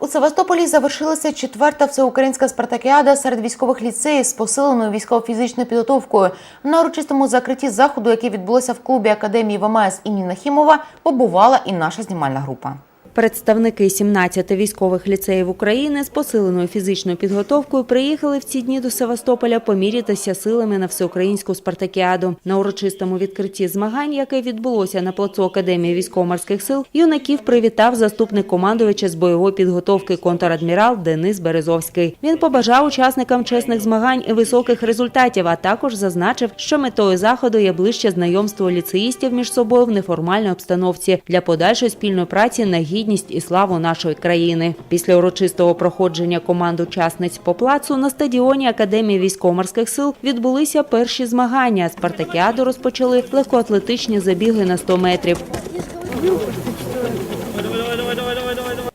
У Севастополі завершилася четверта всеукраїнська спартакіада серед військових ліцеїв з посиленою військово-фізичною підготовкою. На урочистому закритті заходу, який відбулося в клубі академії ВМС імені Нахімова, побувала і наша знімальна група. Представники 17 військових ліцеїв України з посиленою фізичною підготовкою приїхали в ці дні до Севастополя помірятися силами на всеукраїнську спартакіаду. На урочистому відкритті змагань, яке відбулося на плацу Академії військово-морських сил, юнаків привітав заступник командувача з бойової підготовки контрадмірал Денис Березовський. Він побажав учасникам чесних змагань і високих результатів, а також зазначив, що метою заходу є ближче знайомство ліцеїстів між собою в неформальній обстановці для подальшої спільної праці на гідність і славу нашої країни. Після урочистого проходження команд учасниць по плацу на стадіоні Академії військово-морських сил відбулися перші змагання. Спартакіаду розпочали легкоатлетичні забіги на 100 метрів.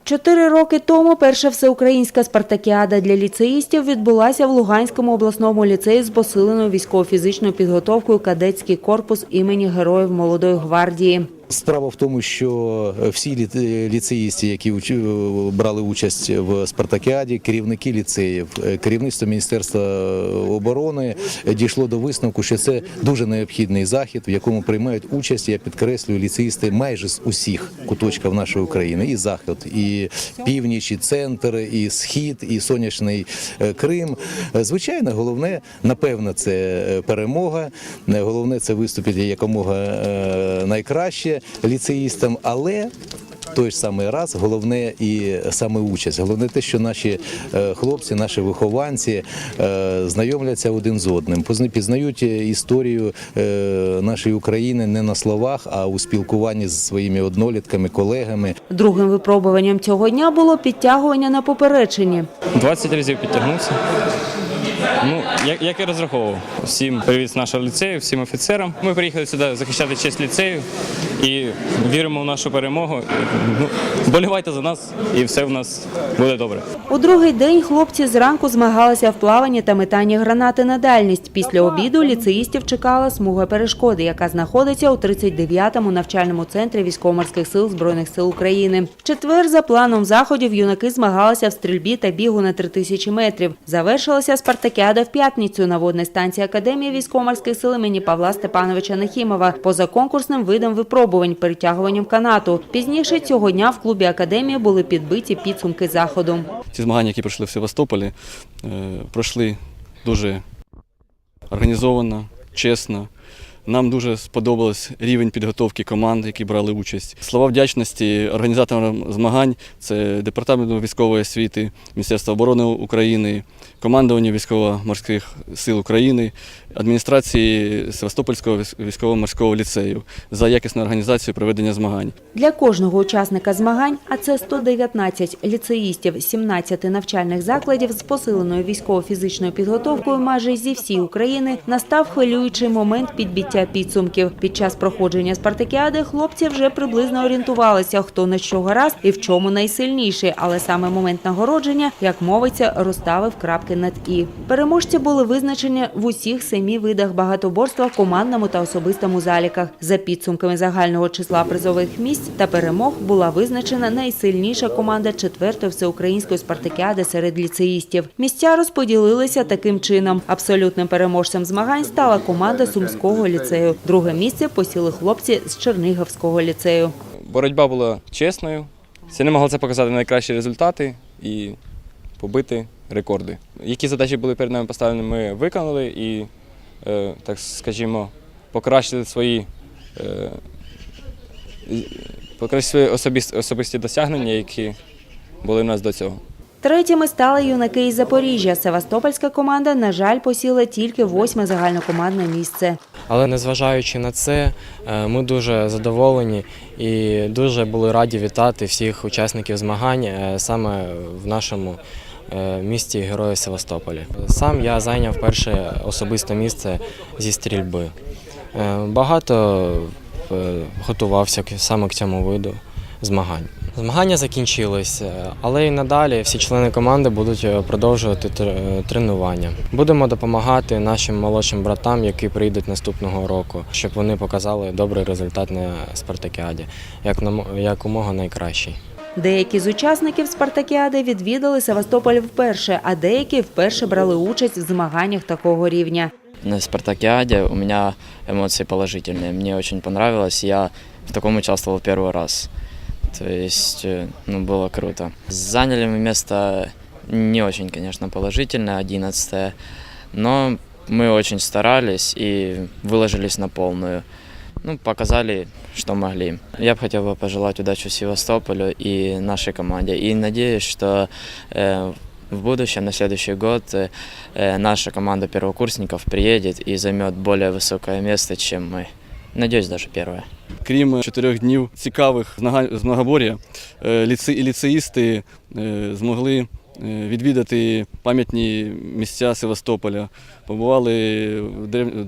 Чотири роки тому перша всеукраїнська спартакіада для ліцеїстів відбулася в Луганському обласному ліцеї з посиленою військово-фізичною підготовкою кадетський корпус імені Героїв Молодої гвардії. Справа в тому, що всі лі- ліцеїсти, які брали участь в спартакіаді, керівники ліцеїв, е, керівництво Міністерства оборони е, дійшло до висновку, що це дуже необхідний захід, в якому приймають участь, я підкреслюю, ліцеїсти майже з усіх куточків нашої України, і захід, і північ, і центр, і схід, і сонячний е, Крим. Е, Звичайно, головне, напевно, це е, перемога. Е, Головне це виступити якомога е, найкраще ліцеїстам, але. Той ж самий раз головне і саме участь. Головне те, що наші е, хлопці, наші вихованці е, знайомляться один з одним, пізнають е, історію нашої України не на словах, а у спілкуванні з своїми однолітками, колегами. Другим випробуванням цього дня було підтягування на попереченні. 20 разів підтягнувся. Ну, як, як і розраховував. Всім привіт з нашого ліцею, всім офіцерам. Ми приїхали сюди захищати честь ліцею і віримо в нашу перемогу. Ну, болівайте за нас, і все в нас буде добре. У другий день хлопці зранку змагалися в плаванні та метанні гранати на дальність. Після обіду ліцеїстів чекала смуга перешкоди, яка знаходиться у 39-му навчальному центрі військово-морських сил Збройних сил України. В четвер за планом заходів юнаки змагалися в стрільбі та бігу на 3000 метрів. Завершилася спартакіада в п'ятницю на водній станції Академії військово-морських сил імені Павла Степановича Нахімова поза конкурсним видом випробувань перетягуванням канату. Пізніше цього дня в клубі академії були підбиті підсумки заходу. Ці змагання, які пройшли в Севастополі, е, пройшли дуже організовано, чесно. Нам дуже сподобався рівень підготовки команд, які брали участь. Слова вдячності організаторам змагань це Департаменту військової освіти, Міністерства оборони України, командування військово-морських сил України, адміністрації Севастопольського військово-морського ліцею за якісну організацію проведення змагань. Для кожного учасника змагань, а це 119 ліцеїстів 17 навчальних закладів з посиленою військово-фізичною підготовкою майже зі всієї України, настав хвилюючий момент підбиття підсумків. Під час проходження спартакіади хлопці вже приблизно орієнтувалися, хто на що гаразд і в чому найсильніший. Але саме момент нагородження, як мовиться, розставив крапки над і. Переможці були визначені в усіх семи видах багатоборства командному та особистому заліках. За підсумками загального числа призових місць та перемог була визначена найсильніша команда четвертої всеукраїнської спартакіади серед ліцеїстів. Місця розподілилися таким чином. Абсолютним переможцем змагань стала команда Сумського ліцею. Друге місце посіли хлопці з Чернігівського ліцею. Боротьба була чесною. Всі не могли це показати найкращі результати і побити рекорди. Які задачі були перед нами поставлені, ми виконали і, е, так скажімо, покращили свої, е, покращили свої особисті досягнення, які були в нас до цього. Третіми стали юнаки із Запоріжжя. Севастопольська команда, на жаль, посіла тільки восьме загальнокомандне місце. Але незважаючи на це, е, ми дуже задоволені і дуже були раді вітати всіх учасників змагань е, саме в нашому е, місті Героїв Севастополі. Сам я зайняв перше особисте місце зі стрільби. Багато готувався саме к цьому виду змагань. Змагання закінчились, е, але і надалі всі члени команди будуть е, продовжувати тр- тренування. Будемо допомагати нашим молодшим братам, які прийдуть наступного року, щоб вони показали добрий результат на спартакіаді, як нам- якомога найкращий. Деякі з учасників спартакіади відвідали Севастополь вперше, а деякі вперше брали участь в змаганнях такого рівня. На спартакиаде у меня эмоции положительные. Мне очень понравилось. Я в таком участвовал первый раз. То есть, э, ну, было круто. Заняли мы место не очень, конечно, положительное, 11 но мы очень старались и выложились на полную. Ну, показали, что могли. Я бы хотел бы пожелать удачи Севастополю и нашей команде. И надеюсь, что э, в будущем, на следующий год, э, наша команда первокурсников приедет и займет более высокое место, чем мы. Надеюсь, даже перше. Крім чотирьох днів цікавих з многобор'я, ліци ліце- і ліцеїсти е, змогли е, відвідати пам'ятні місця Севастополя. Побували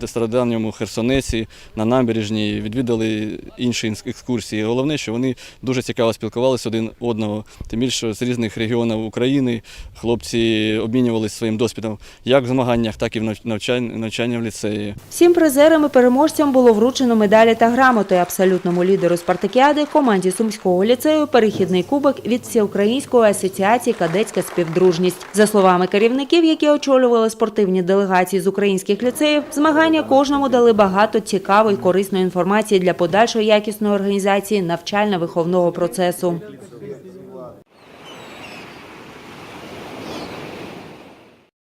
в стародавньому Херсонесі, на набережній, відвідали інші екскурсії. Головне, що вони дуже цікаво спілкувалися один одного, тим більше з різних регіонів України хлопці обмінювалися своїм досвідом як в змаганнях, так і в нав- навчань- навчання в ліцеї. Всім призерам і переможцям було вручено медалі та грамоти. Абсолютному лідеру спартакіади команді Сумського ліцею перехідний кубок від Всеукраїнської асоціації Кадетська співдружність. За словами керівників, які очолювали спортивні делегації з українських ліцеїв, змагання кожному дали багато цікавої корисної інформації для подальшої якісної організації навчально-виховного процесу.